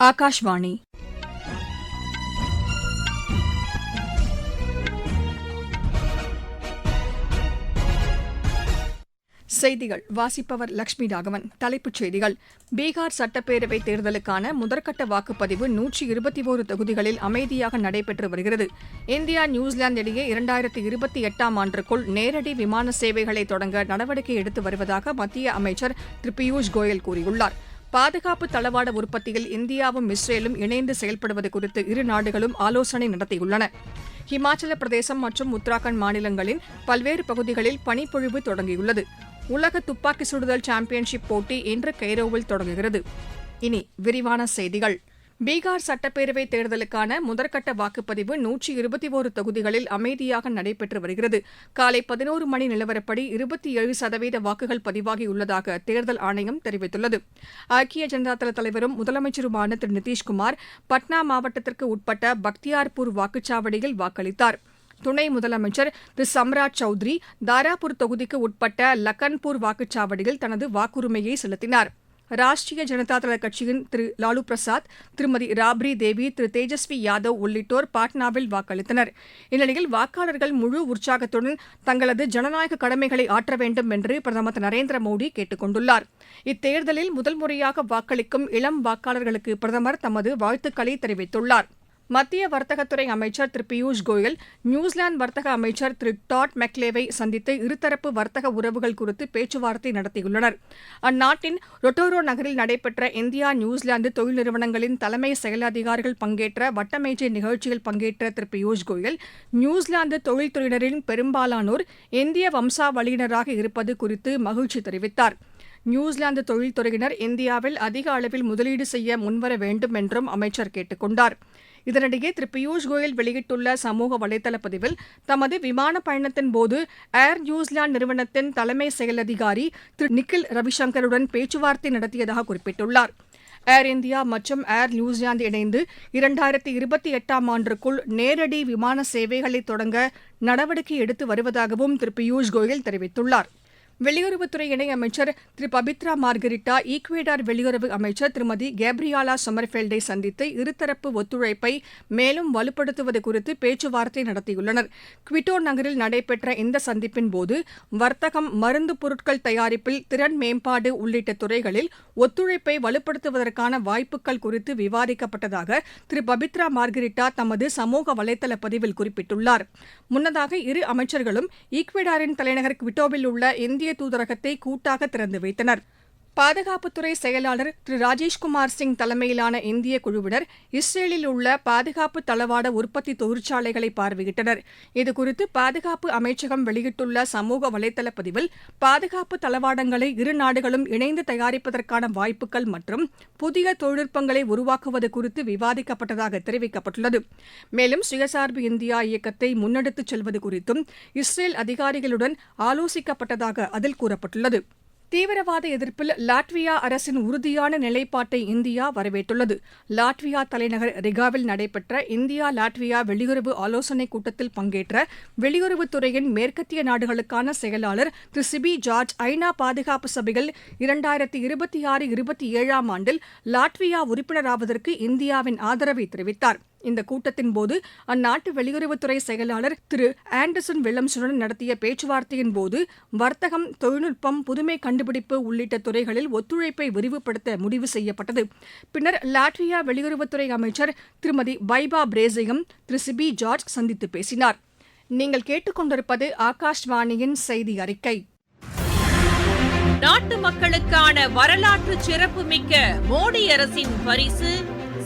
ஆகாஷ்வாணி செய்திகள். வாசிப்பவர் லட்சுமி ராகவன். தலைப்புச் செய்திகள். பீகார் சட்டப்பேரவைத் தேர்தலுக்கான முதற்கட்ட வாக்குப்பதிவு நூற்றி இருபத்தி ஒரு தொகுதிகளில் அமைதியாக நடைபெற்று வருகிறது. இந்தியா நியூசிலாந்து இடையே இரண்டாயிரத்தி இருபத்தி எட்டாம் ஆண்டுக்குள் நேரடி விமான சேவைகளை தொடங்க நடவடிக்கை எடுத்து வருவதாக மத்திய அமைச்சர் திரு பியூஷ் கோயல் கூறியுள்ளார். பாதுகாப்பு தளவாட உற்பத்தியில் இந்தியாவும் இஸ்ரேலும் இணைந்து செயல்படுவது குறித்து இரு நாடுகளும் ஆலோசனை நடத்தியுள்ளன. ஹிமாச்சல பிரதேசம் மற்றும் உத்தராகண்ட் மாநிலங்களின் பல்வேறு பகுதிகளில் பனிப்பொழிவு தொடங்கியுள்ளது. உலக துப்பாக்கி சுடுதல் சாம்பியன்ஷிப் போட்டி இன்று கைரோவில் தொடங்குகிறது. இனி விரிவான செய்திகள். பீகார் சட்டப்பேரவை தேர்தலுக்கான முதற்கட்ட வாக்குப்பதிவு நூற்றி இருபத்தி ஒரு தொகுதிகளில் அமைதியாக நடைபெற்று வருகிறது. காலை பதினோரு மணி நிலவரப்படி இருபத்தி ஏழு சதவீத வாக்குகள் பதிவாகியுள்ளதாக தேர்தல் ஆணையம் தெரிவித்துள்ளது. ஐக்கிய ஜனதாதள தலைவரும் முதலமைச்சருமான திரு நிதிஷ்குமார் பட்னா மாவட்டத்திற்கு உட்பட்ட பக்தியார்பூர் வாக்குச்சாவடியில் வாக்களித்தார். துணை முதலமைச்சர் திரு சம்ராஜ் சௌத்ரி தாராபூர் தொகுதிக்கு உட்பட்ட லக்கன்பூர் வாக்குச்சாவடியில் தனது வாக்குரிமையை செலுத்தினார். ராஷ்டிரிய ஜனதாதள கட்சியின் திரு லாலு பிரசாத் திருமதி ராப்ரி தேவி திரு தேஜஸ்வி யாதவ் உள்ளிட்டோர் பாட்னாவில் வாக்களித்தனர். இந்நிலையில் வாக்காளர்கள் முழு உற்சாகத்துடன் தங்களது ஜனநாயக கடமைகளை ஆற்ற வேண்டும் என்று பிரதமர் திரு நரேந்திர மோடி கேட்டுக் கொண்டுள்ளார். இத்தேர்தலில் முதல் முறையாக வாக்களிக்கும் இளம் வாக்காளர்களுக்கு பிரதமர் தமது வாழ்த்துக்களை தெரிவித்துள்ளார். மத்திய வர்த்தகத்துறை அமைச்சர் திரு பியூஷ் கோயல் நியூசிலாந்து வர்த்தக அமைச்சர் திரு டாட் மெக்லேவை சந்தித்து இருதரப்பு வர்த்தக உறவுகள் குறித்து பேச்சுவார்த்தை நடத்தியுள்ளனர். அந்நாட்டின் ரொட்டோரோ நகரில் நடைபெற்ற இந்தியா நியூசிலாந்து தொழில் நிறுவனங்களின் தலைமை செயல் அதிகாரிகள் பங்கேற்ற வட்டமேஜை நிகழ்ச்சியில் பங்கேற்ற திரு பியூஷ் கோயல் நியூசிலாந்து தொழில்துறையினரின் பெரும்பாலானோர் இந்திய வம்சாவளியினராக இருப்பது குறித்து மகிழ்ச்சி தெரிவித்தார். நியூசிலாந்து தொழில்துறையினர் இந்தியாவில் அதிக அளவில் முதலீடு செய்ய முன்வர வேண்டும் என்றும் அமைச்சர் கேட்டுக் கொண்டார் இதனிடையே திரு பியூஷ் கோயல் வெளியிட்டுள்ள சமூக வலைதள பதிவில் தமது விமான பயணத்தின் போது ஏர் நியூசிலாந்து நிறுவனத்தின் தலைமை செயல் அதிகாரி திரு நிக்கில் ரவிசங்கருடன் பேச்சுவார்த்தை நடத்தியதாக குறிப்பிட்டுள்ளார். ஏர் இந்தியா மற்றும் ஏர் நியூசிலாந்து இணைந்து இரண்டாயிரத்தி இருபத்தி எட்டாம் ஆண்டிற்குள் நேரடி விமான சேவைகளை தொடங்க நடவடிக்கை எடுத்து வருவதாகவும் திரு பியூஷ் கோயல் தெரிவித்துள்ளார். வெளியுறவுத்துறை இணையமைச்சர் திரு பபித்ரா மார்கரிட்டா ஈக்வேடார் வெளியுறவு அமைச்சர் திருமதி கேப்ரியாலா சமர்ஃபெல்டை சந்தித்து இருதரப்பு ஒத்துழைப்பை மேலும் வலுப்படுத்துவது குறித்து பேச்சுவார்த்தை நடத்தியுள்ளனர். குவிட்டோ நகரில் நடைபெற்ற இந்த சந்திப்பின் போது வர்த்தகம் மருந்து பொருட்கள் தயாரிப்பில் திறன் மேம்பாடு உள்ளிட்ட துறைகளில் ஒத்துழைப்பை வலுப்படுத்துவதற்கான வாய்ப்புகள் குறித்து விவாதிக்கப்பட்டதாக திரு பபித்ரா மார்கரிட்டா தமது சமூக வலைதள பதிவில் குறிப்பிட்டுள்ளார். முன்னதாக இரு அமைச்சர்களும் ஈக்வேடாரின் தலைநகர் குவிட்டோவில் உள்ள இந்திய இந்திய தூதரகத்தை கூட்டாக திறந்து வைத்தனர். பாதுகாப்புத்துறை செயலாளர் திரு ராஜேஷ்குமார் சிங் தலைமையிலான இந்திய குழுவினர் இஸ்ரேலில் உள்ள பாதுகாப்பு தளவாட உற்பத்தி தொழிற்சாலைகளை பார்வையிட்டனர். இதுகுறித்து பாதுகாப்பு அமைச்சகம் வெளியிட்டுள்ள சமூக வலைதள பதிவில் பாதுகாப்பு தளவாடங்களை இரு நாடுகளும் இணைந்து தயாரிப்பதற்கான வாய்ப்புகள் மற்றும் புதிய தொழில்நுட்பங்களை உருவாக்குவது குறித்து விவாதிக்கப்பட்டதாக தெரிவிக்கப்பட்டுள்ளது. மேலும் சுயசார்பு இந்தியா இயக்கத்தை முன்னெடுத்துச் செல்வது குறித்தும் இஸ்ரேல் அதிகாரிகளுடன் ஆலோசிக்கப்பட்டதாக அதில் கூறப்பட்டுள்ளது. தீவிரவாத எதிர்ப்பில் லாட்வியா அரசின் உறுதியான நிலைப்பாட்டை இந்தியா வரவேற்றுள்ளது. லாட்வியா தலைநகர் ரிகாவில் நடைபெற்ற இந்தியா லாட்வியா வெளியுறவு ஆலோசனைக் கூட்டத்தில் பங்கேற்ற வெளியுறவுத்துறையின் மேற்கத்திய நாடுகளுக்கான செயலாளர் திரு சிபி ஜார்ஜ் ஐநா பாதுகாப்பு சபையில் இரண்டாயிரத்தி இருபத்தி ஆறு இருபத்தி ஏழாம் ஆண்டில் லாட்வியா உறுப்பினராவதற்கு இந்தியாவின் ஆதரவை தெரிவித்தார். இந்த கூட்டத்தின் போது அந்நாட்டு வெளியுறவுத்துறை செயலாளர் திரு ஆண்டர்சன் வில்லம்ஸுடன் நடத்திய பேச்சுவார்த்தையின் போது வர்த்தகம் தொழில்நுட்பம் புதுமை கண்டுபிடிப்பு உள்ளிட்ட துறைகளில் ஒத்துழைப்பை விரிவுபடுத்த முடிவு செய்யப்பட்டது. பின்னர் லாட்வியா வெளியுறவுத்துறை அமைச்சர் திருமதி பைபா பிரேசையும் திரு சிபி ஜார்ஜ் சந்தித்து பேசினார். நீங்கள் கேட்டுக்கொண்டிருப்பது ஆகாஷ்வாணியின் செய்தி அறிக்கை. நாட்டு மக்களுக்கான வரலாற்று சிறப்புமிக்க மோடி அரசின் பரிசு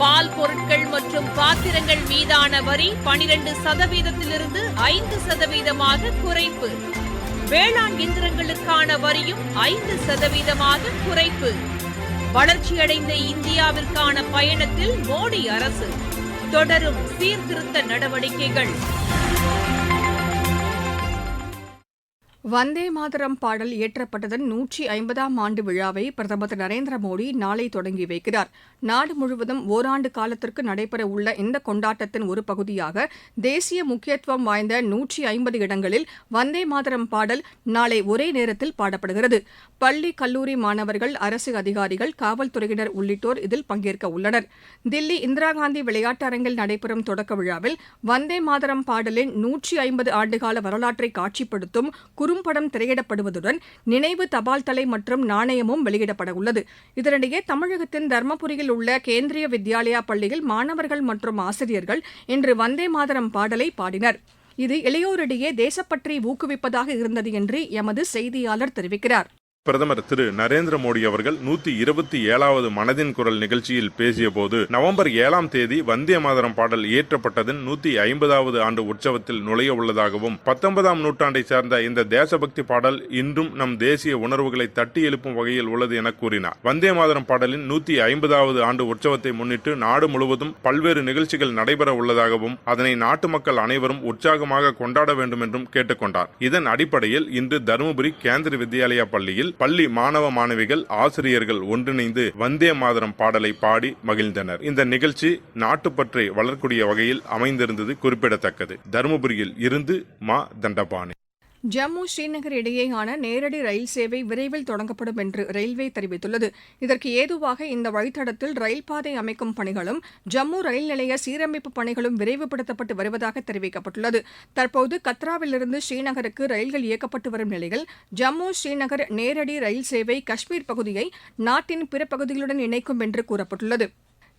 பால் பொருட்கள் மற்றும் பாத்திரங்கள் மீதான வரி பனிரெண்டு சதவீதத்திலிருந்து ஐந்து சதவீதமாக குறைப்பு. வேளாண் இயந்திரங்களுக்கான வரியும் ஐந்து சதவீதமாக குறைப்பு. வளர்ச்சியடைந்த இந்தியாவிற்கான பயணத்தில் மோடி அரசு. தொடரும் சீர்திருத்த நடவடிக்கைகள். வந்தே மாதரம் பாடல் இயற்றப்பட்டதன் நூற்றி ஐம்பதாம் ஆண்டு விழாவை பிரதமர் திரு நரேந்திர மோடி நாளை தொடங்கி வைக்கிறார். நாடு முழுவதும் ஓராண்டு காலத்திற்கு நடைபெறவுள்ள இந்த கொண்டாட்டத்தின் ஒரு பகுதியாக தேசிய முக்கியத்துவம் வாய்ந்த நூற்றி ஐம்பது இடங்களில் வந்தே மாதரம் பாடல் நாளை ஒரே நேரத்தில் பாடப்படுகிறது. பள்ளி கல்லூரி மாணவர்கள் அரசு அதிகாரிகள் காவல்துறையினர் உள்ளிட்டோர் இதில் பங்கேற்க உள்ளனர். தில்லி இந்திரா காந்தி விளையாட்டு அரங்கில் நடைபெறும் தொடக்க விழாவில் வந்தே மாதரம் பாடலின் நூற்றி ஐம்பது ஆண்டுகால வரலாற்றை காட்சிப்படுத்தும் குறும்படம் திரையிடப்படுவதுடன் நினைவு தபால் தலை மற்றும் நாணயமும் வெளியிடப்பட உள்ளது இதனிடையே தமிழகத்தின் தர்மபுரியில் உள்ள கேந்திரிய வித்யாலயா பள்ளியில் மாணவர்கள் மற்றும் ஆசிரியர்கள் இன்று வந்தே மாதரம் பாடலை பாடினர். இது இளையோரிடையே தேசப்பற்றை ஊக்குவிப்பதாக இருந்தது என்று எமது செய்தியாளர் தெரிவிக்கிறார். பிரதமர் திரு நரேந்திர மோடி அவர்கள் நூத்தி இருபத்தி ஏழாவது மனதின் குரல் நிகழ்ச்சியில் பேசியபோது நவம்பர் ஏழாம் தேதி வந்தே மாதரம் பாடல் இயற்றப்பட்டதன் நூத்தி ஐம்பதாவது ஆண்டு உற்சவத்தில் நுழைய உள்ளதாகவும் பத்தொன்பதாம் நூற்றாண்டை சார்ந்த இந்த தேசபக்தி பாடல் இன்றும் நம் தேசிய உணர்வுகளை தட்டி எழுப்பும் வகையில் உள்ளது என கூறினார். வந்தே மாதரம் பாடலின் நூத்தி ஐம்பதாவது ஆண்டு உற்சவத்தை முன்னிட்டு நாடு முழுவதும் பல்வேறு நிகழ்ச்சிகள் நடைபெற உள்ளதாகவும் அதனை நாட்டு மக்கள் அனைவரும் உற்சாகமாக கொண்டாட வேண்டும் என்றும் கேட்டுக்கொண்டார். இதன் அடிப்படையில் இன்று தருமபுரி கேந்திர வித்யாலயா பள்ளியில் பள்ளி மாணவ மாணவிகள் ஆசிரியர்கள் ஒன்றிணைந்து வந்தே மாதரம் பாடலை பாடி மகிழ்ந்தனர். இந்த நிகழ்ச்சி நாட்டுப்பற்றை வளர்க்கூடிய வகையில் அமைந்திருந்தது குறிப்பிடத்தக்கது. தருமபுரியில் இருந்து மா. தண்டபாணி. ஜம்மு ஸ்ரீநகர் இடையேயான நேரடி ரயில் சேவை விரைவில் தொடங்கப்படும் என்று ரயில்வே தெரிவித்துள்ளது. இதற்கு ஏதுவாக இந்த வழித்தடத்தில் ரயில் பாதை அமைக்கும் பணிகளும் ஜம்மு ரயில் நிலைய சீரமைப்பு பணிகளும் விரைவுபடுத்தப்பட்டு வருவதாக தெரிவிக்கப்பட்டுள்ளது. தற்போது கத்ராவிலிருந்து ஸ்ரீநகருக்கு ரயில்கள் இயக்கப்பட்டு வரும் நிலையில் ஜம்மு ஸ்ரீநகர் நேரடி ரயில் சேவை காஷ்மீர் பகுதியை நாட்டின் பிற பகுதிகளுடன் இணைக்கும் என்று கூறப்பட்டுள்ளது.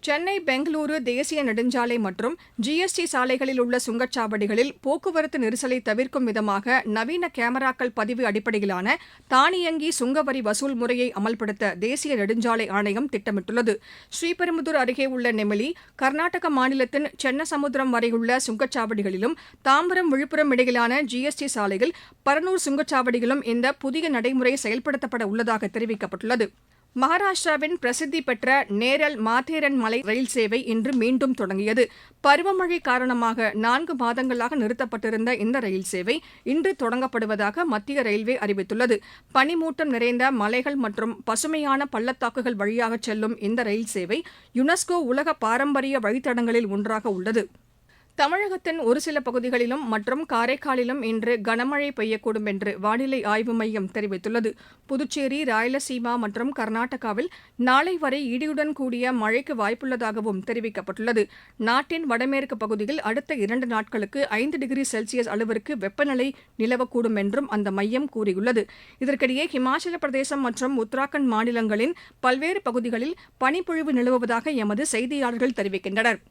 சென்னை பெங்களூரு தேசிய நெடுஞ்சாலை மற்றும் ஜிஎஸ்டி சாலைகளில் உள்ள சுங்கச்சாவடிகளில் போக்குவரத்து நெரிசலை தவிர்க்கும் விதமாக நவீன கேமராக்கள் பதிவு அடிப்படையிலான தானியங்கி சுங்கவரி வசூல் முறையை அமல்படுத்த தேசிய நெடுஞ்சாலை ஆணையம் திட்டமிட்டுள்ளது. ஸ்ரீபெரும்புதூர் அருகே உள்ள நெமிலி கர்நாடக மாநிலத்தின் சென்னசமுத்திரம் வரையுள்ள சுங்கச்சாவடிகளிலும் தாம்பரம் விழுப்புரம் இடையிலான ஜிஎஸ்டி சாலையில் பரனூர் சுங்கச்சாவடியிலும் இந்த புதிய நடைமுறை செயல்படுத்தப்பட உள்ளதாக தெரிவிக்கப்பட்டுள்ளது. மகாராஷ்டிராவின் பிரசித்தி பெற்ற நேரல் மாத்தேரன் மலை ரயில் சேவை இன்று மீண்டும் தொடங்கியது. பருவமழை காரணமாக நான்கு மாதங்களாக நிறுத்தப்பட்டிருந்த இந்த ரயில் சேவை இன்று தொடங்கப்படுவதாக மத்திய ரயில்வே அறிவித்துள்ளது. பனிமூட்டம் நிறைந்த மலைகள் மற்றும் பசுமையான பள்ளத்தாக்குகள் வழியாக செல்லும் இந்த ரயில் சேவை யுனெஸ்கோ உலக பாரம்பரிய வழித்தடங்களில் ஒன்றாக உள்ளது. தமிழகத்தின் ஒரு சில பகுதிகளிலும் மற்றும் காரைக்காலிலும் இன்று கனமழை பெய்யக்கூடும் என்று வானிலை ஆய்வு மையம் தெரிவித்துள்ளது. புதுச்சேரி ராயலசீமா மற்றும் கர்நாடகாவில் நாளை வரை இடியுடன் கூடிய மழைக்கு வாய்ப்புள்ளதாகவும் தெரிவிக்கப்பட்டுள்ளது. நாட்டின் வடமேற்கு பகுதியில் அடுத்த இரண்டு நாட்களுக்கு ஐந்து டிகிரி செல்சியஸ் அளவிற்கு வெப்பநிலை நிலவக்கூடும் என்றும் அந்த மையம் கூறியுள்ளது. இதற்கிடையே ஹிமாச்சல பிரதேசம் மற்றும் உத்தராகண்ட் மாநிலங்களின் பல்வேறு பகுதிகளில் பனிப்பொழிவு நிலவுவதாக எமது செய்தியாளர்கள் தெரிவிக்கின்றனர்.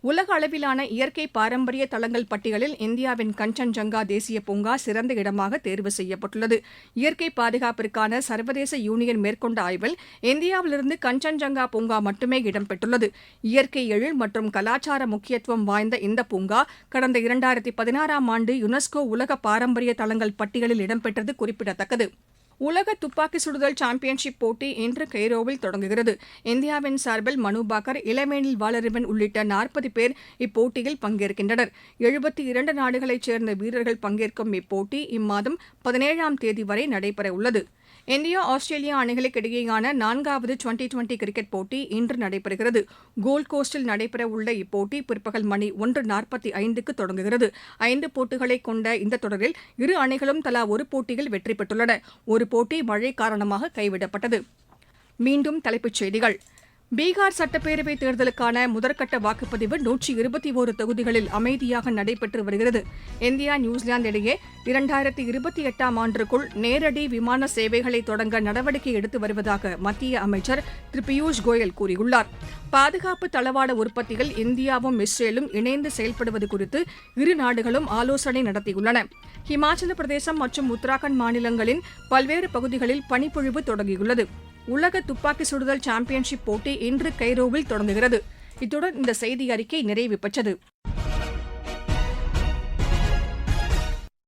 உலக அளவிலான இயற்கை பாரம்பரிய தளங்கள் பட்டியலில் இந்தியாவின் கஞ்சன்ஜங்கா தேசிய பூங்கா சிறந்த இடமாக தேர்வு செய்யப்பட்டுள்ளது. இயற்கை பாதுகாப்பிற்கான சர்வதேச யூனியன் மேற்கொண்ட ஆய்வில் இந்தியாவிலிருந்து கஞ்சன்ஜங்கா பூங்கா மட்டுமே இடம்பெற்றுள்ளது. இயற்கை எழில் மற்றும் கலாச்சார முக்கியத்துவம் வாய்ந்த இந்த பூங்கா கடந்த இரண்டாயிரத்தி பதினாறாம் ஆண்டு யுனெஸ்கோ உலக பாரம்பரிய தளங்கள் பட்டியலில் இடம்பெற்றது குறிப்பிடத்தக்கது. உலக துப்பாக்கி சுடுதல் சாம்பியன்ஷிப் போட்டி இன்று கெய்ரோவில் தொடங்குகிறது. இந்தியாவின் சார்பில் மனுபாக்கர் இளமேனில் வாலறிவன் உள்ளிட்ட நாற்பது பேர் இப்போட்டியில் பங்கேற்கின்றனர். எழுபத்தி இரண்டு நாடுகளைச் சேர்ந்த வீரர்கள் பங்கேற்கும் இப்போட்டி இம்மாதம் பதினேழாம் தேதி வரை நடைபெறவுள்ளது. இந்தியா ஆஸ்திரேலியா அணிகளுக்கு இடையேயான நான்காவது டுவெண்டி டுவெண்டி கிரிக்கெட் போட்டி இன்று நடைபெறுகிறது. கோல்ட் கோஸ்டில் நடைபெறவுள்ள இப்போட்டி பிற்பகல் மணி ஒன்று நாற்பத்தி ஐந்துக்கு தொடங்குகிறது. ஐந்து போட்டிகளை கொண்ட இந்த தொடரில் இரு அணிகளும் தலா ஒரு போட்டியில் வெற்றி பெற்றுள்ளன. ஒரு போட்டி மழை காரணமாக கைவிடப்பட்டது. மீண்டும் தலைப்புச் செய்திகள். பீகார் சட்டப்பேரவைத் தேர்தலுக்கான முதற்கட்ட வாக்குப்பதிவு நூற்றி இருபத்தி ஒரு தொகுதிகளில் அமைதியாக நடைபெற்று வருகிறது. இந்தியா நியூசிலாந்து இடையே இரண்டாயிரத்தி இருபத்தி எட்டாம் ஆண்டிற்குள் நேரடி விமான சேவைகளை தொடங்க நடவடிக்கை எடுத்து வருவதாக மத்திய அமைச்சர் திரு பியூஷ் கோயல் கூறியுள்ளார். பாதுகாப்பு தளவாட உற்பத்தியில் இந்தியாவும் இஸ்ரேலும் இணைந்து செயல்படுவது குறித்து இரு நாடுகளும் ஆலோசனை நடத்தியுள்ளன. ஹிமாச்சல பிரதேசம் மற்றும் உத்தராகண்ட் மாநிலங்களின் பல்வேறு பகுதிகளில் பனிப்பொழிவு தொடங்கியுள்ளது. உலக துப்பாக்கி சுடுதல் சாம்பியன்ஷிப் போட்டி இன்று கைரோவில் தொடங்குகிறது. இத்துடன் இந்த செய்தி அறிக்கை நிறைவு பெற்றது.